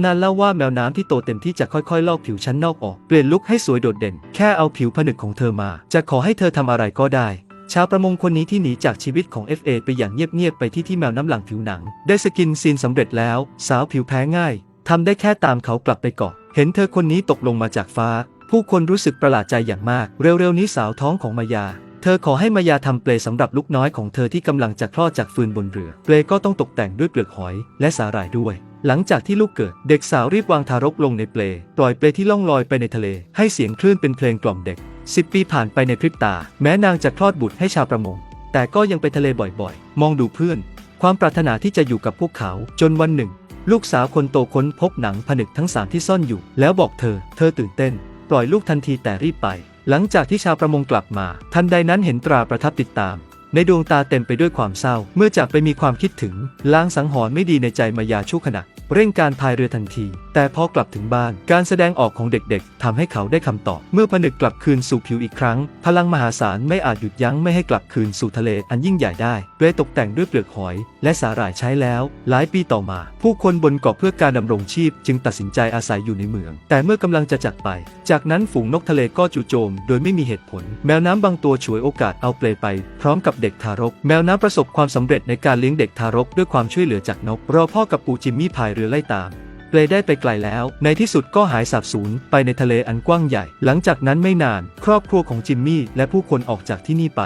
ำนานเล่าว่าแมวน้ำที่โตเต็มที่จะค่อยๆ ลอกผิวชั้นนอกออก เปลี่ยนลุคให้สวยโดดเด่น แค่เอาผิวผนึกของเธอมา จะขอให้เธอทำอะไรก็ได้ชาวประมงคนนี้ที่หนีจากชีวิตของ FA ไปอย่างเงียบๆไปที่ที่แมวน้ำหลังผิวหนัง ได้สกินซีนสำเร็จแล้ว สาวผิวแพ้ง่ายทำได้แค่ตามเขากลับไปเกาะ เห็นเธอคนนี้ตกลงมาจากฟ้า ผู้คนรู้สึกประหลาดใจอย่างมาก เร็วๆนี้สาวท้องของมายา เธอขอให้มายาทำเปลสำหรับลูกน้อยของเธอที่กำลังจะคลอดจากฟืนบนเรือ เปลก็ต้องตกแต่งด้วยเปลือกหอยและสาหร่ายด้วย หลังจากที่ลูกเกิด เด็กสาวรีบวางทารกลงในเปลปล่อยเปลที่ล่องลอยไปในทะเล ให้เสียงคลื่นเป็นเพลงกล่อมเด็ก 10 ปีผ่านไปในพริบตา แม้นางจะคลอดบุตรให้ชาวประมง แต่ก็ยังไปทะเลบ่อยๆ มองดูเพื่อน ความปรารถนาที่จะอยู่กับพวกเขา จนวันหนึ่ง ลูกสาวคนโตค้นพบหนังผนึกทั้งสามที่ซ่อนอยู่ แล้วบอกเธอ เธอตื่นเต้น ปล่อยลูกทันทีแต่รีบไป หลังจากที่ชาวประมงกลับมา ทันใดนั้นเห็นตราประทับติดตาม ในดวงตาเต็มไปด้วยความเศร้า เมื่อจากไปมีความคิดถึง ล้างสังหรณ์ไม่ดีในใจมายาชั่วขณะ เร่งการพายเรือทันที แต่พอกลับถึงบ้าน การแสดงออกของเด็กๆทำให้เขาได้คำตอบ เมื่อผนึกกลับคืนสู่ผิวอีกครั้ง พลังมหาศาลไม่อาจหยุดยั้งไม่ให้กลับคืนสู่ทะเลอันยิ่งใหญ่ได้เปลตกแต่งด้วยเปลือกหอย และสาหร่ายใช้แล้ว หลายปีต่อมา ผู้คนบนเกาะเพื่อการดำรงชีพ จึงตัดสินใจอาศัยอยู่ในเมือง แต่เมื่อกำลังจะจากไป จากนั้นฝูงนกทะเลก็จู่โจม โดยไม่มีเหตุผล แมวน้ำบางตัวฉวยโอกาสเอาเปลไป พร้อมกับเด็กทารก แมวน้ำประสบความสำเร็จในการเลี้ยงเด็กทารกด้วยความช่วยเหลือจากนก รอพ่อกับปู่จิมมี่พายเรือไล่ตามเปลได้ไปไกลแล้ว ในที่สุดก็หายสาบสูญไปในทะเลอันกว้างใหญ่ หลังจากนั้นไม่นาน ครอบครัวของจิมมี่และผู้คนออกจากที่นี่ไป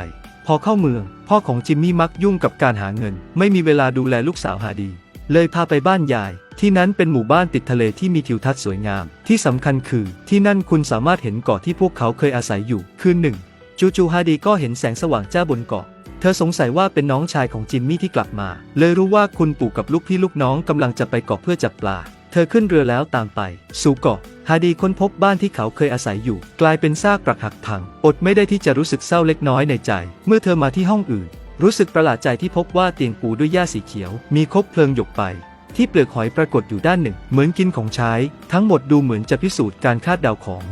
พอเข้าเมือง พ่อของจิมมี่มักยุ่งกับการหาเงิน ไม่มีเวลาดูแลลูกสาวหาดี เลยพาไปบ้านยาย ที่นั้นเป็นหมู่บ้านติดทะเลที่มีทิวทัศน์สวยงาม ที่สำคัญคือ ที่นั่นคุณสามารถเห็นเกาะที่พวกเขาเคยอาศัยอยู่ คืนหนึ่ง จูจูฮาดีก็เห็นแสงสว่างจ้าบนเกาะ ธอสงสัยว่าเป็นน้องชายของจิมมี่ที่กลับมา เลยรู้ว่าคุณปู่กับลูกพี่ลูกน้องกำลังจะไปเกาะเพื่อจับปลา เธอขึ้นเรือแล้วตามไป สู่เกาะฮาดีค้นพบบ้านที่เขาเคยอาศัยอยู่ กลายเป็นซากปรักหักพัง อดไม่ได้ที่จะรู้สึกเศร้าเล็กน้อยในใจ เมื่อเธอมาที่ห้องอื่น รู้สึกประหลาดใจที่พบว่าเตียงปูด้วยหญ้าสีเขียว มีคบเพลิงหยกไป ที่เปลือกหอยปรากฏอยู่ด้านหนึ่ง เหมือนกินของใช้ ทั้งหมดดูเหมือนจะพิสูจน์การคาดเดาของ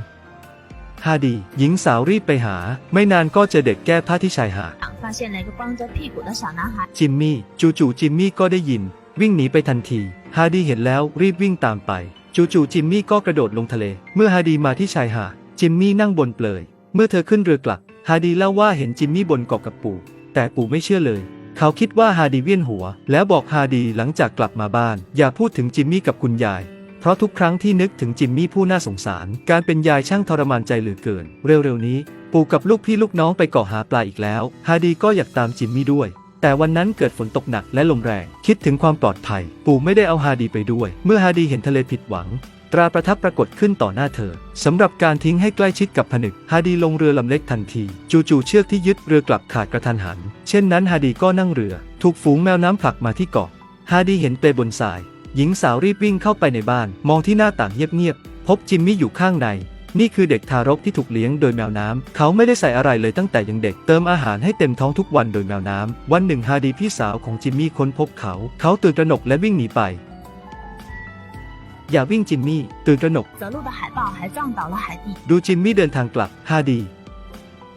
ฮาดี หญิงสาวรีบไปหา ไม่นานก็เจอเด็กแก้ผ้าที่ชายหาด 发现了一个光着屁股的小男孩。 จิมมี่ จู่ๆจิมมี่ก็ได้ยิน วิ่งหนีไปทันที ฮาดีเห็นแล้วรีบวิ่งตามไป จู่ๆจิมมี่ก็กระโดดลงทะเล เมื่อฮาดีมาที่ชายหาด จิมมี่นั่งบนเปลย เมื่อเธอขึ้นเรือกลับ ฮาดีเล่าว่าเห็นจิมมี่บนเกาะกับปู่ แต่ปู่ไม่เชื่อเลย เขาคิดว่าฮาดีเวียนหัว แล้วบอกฮาดีหลังจากกลับมาบ้าน อย่าพูดถึงจิมมี่กับคุณยาย เพราะทุกครั้งที่นึกถึงจิมมี่ผู้น่าสงสาร การเป็นยายช่างทรมานใจเหลือเกิน เร็วๆนี้ ปู่กับลูกพี่ลูกน้องไปเกาะหาปลาอีกแล้ว ฮาดีก็อยากตามจิมมี่ด้วย แต่วันนั้นเกิดฝนตกหนักและลมแรง คิดถึงความปลอดภัย ปู่ไม่ได้เอาฮาดีไปด้วย เมื่อฮาดีเห็นทะเลผิดหวัง ตราประทับปรากฏขึ้นต่อหน้าเธอสำหรับการทิ้งให้ใกล้ชิดกับผนึก ฮาดีลงเรือลำเล็กทันที จู่ๆเชือกที่ยึดเรือกลับขาดกระทันหัน เช่นนั้นฮาดีก็นั่งเรือ ถูกฝูงแมวน้ำผลักมาที่เกาะ ฮาดีเห็นเปลบนทราย หญิงสาวรีบวิ่งเข้าไปในบ้าน มองที่หน้าต่างเงียบๆ พบจิมมี่อยู่ข้างใน นี่คือเด็กทารกที่ถูกเลี้ยงโดยแมวน้ำ เขาไม่ได้ใส่อะไรเลยตั้งแต่ยังเด็ก เติมอาหารให้เต็มท้องทุกวันโดยแมวน้ำ วันหนึ่งฮาดีพี่สาวของจิมมี่ค้นพบเขา เขาตื่นตระหนกและวิ่งหนีไป อย่าวิ่งจิมมี่ ตื่นตระหนก ดูจิมมี่เดินทางกลับ ฮาดี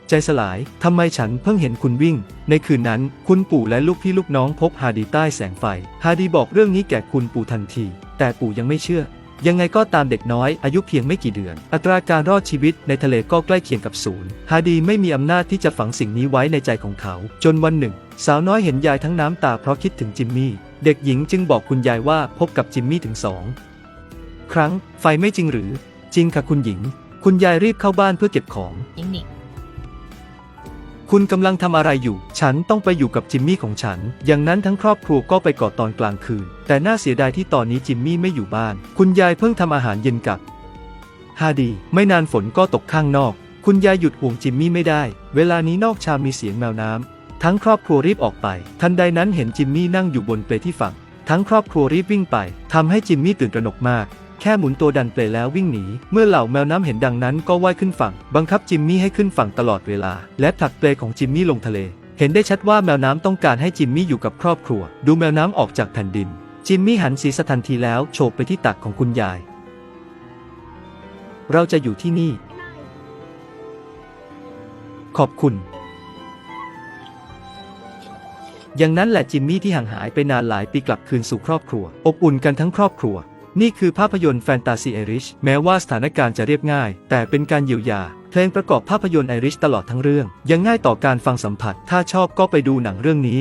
ใจสลาย ทำไมฉันเพิ่งเห็นคุณวิ่ง ในคืนนั้น คุณปู่และลูกพี่ลูกน้องพบฮาดีใต้แสงไฟ ฮาดีบอกเรื่องนี้แก่คุณปู่ทันที แต่ปู่ยังไม่เชื่อ ยังไงก็ตามเด็กน้อยอายุเพียงไม่กี่เดือน อัตราการรอดชีวิตในทะเลก็ใกล้เคียงกับศูนย์ ฮาดีไม่มีอำนาจที่จะฝังสิ่งนี้ไว้ในใจของเขา จนวันหนึ่ง สาวน้อยเห็นยายทั้งน้ำตาเพราะคิดถึงจิมมี่ เด็กหญิงจึงบอกคุณยายว่าพบกับจิมมี่ถึงสองครั้ง ไฟไม่จริงหรือ จริงค่ะคุณหญิง คุณยายรีบเข้าบ้านเพื่อเก็บของ引领 คุณกำลังทำอะไรอยู่ ฉันต้องไปอยู่กับจิมมี่ของฉัน อย่างนั้นทั้งครอบครัวก็ไปเกาะตอนกลางคืน แต่น่าเสียดายที่ตอนนี้จิมมี่ไม่อยู่บ้าน คุณยายเพิ่งทำอาหารเย็นกับฮาดี ไม่นานฝนก็ตกข้างนอก คุณยายหยุดห่วงจิมมี่ไม่ได้ เวลานี้นอกชามมีเสียงแมวน้ำ ทั้งครอบครัวรีบออกไป ทันใดนั้นเห็นจิมมี่นั่งอยู่บนเปลที่ฝั่ง ทั้งครอบครัวรีบวิ่งไปทำให้จิมมี่ตื่นตระหนกมาก แค่หมุนตัวดันเปลแล้ววิ่งหนี เมื่อเหล่าแมวน้ำเห็นดังนั้นก็ว่ายขึ้นฝั่ง บังคับจิมมี่ให้ขึ้นฝั่งตลอดเวลา และผลักเปลของจิมมี่ลงทะเล เห็นได้ชัดว่าแมวน้ำต้องการให้จิมมี่อยู่กับครอบครัว ดูแมวน้ำออกจากแผ่นดิน จิมมี่หันศีรษะทันทีแล้วโฉบไปที่ตักของคุณยาย เราจะอยู่ที่นี่ ขอบคุณอย่างนั้นแหละจิมมี่ที่ห่างหายไปนานหลายปีกลับคืนสู่ครอบครัว อบอุ่นกันทั้งครอบครัว นี่คือภาพยนตร์แฟนตาซีไอริชแม้ว่าสถานการณ์จะเรียบง่าย แต่เป็นการเยียวยา เพลงประกอบภาพยนตร์ไอริชตลอดทั้งเรื่อง ยังง่ายต่อการฟังสัมผัส ถ้าชอบก็ไปดูหนังเรื่องนี้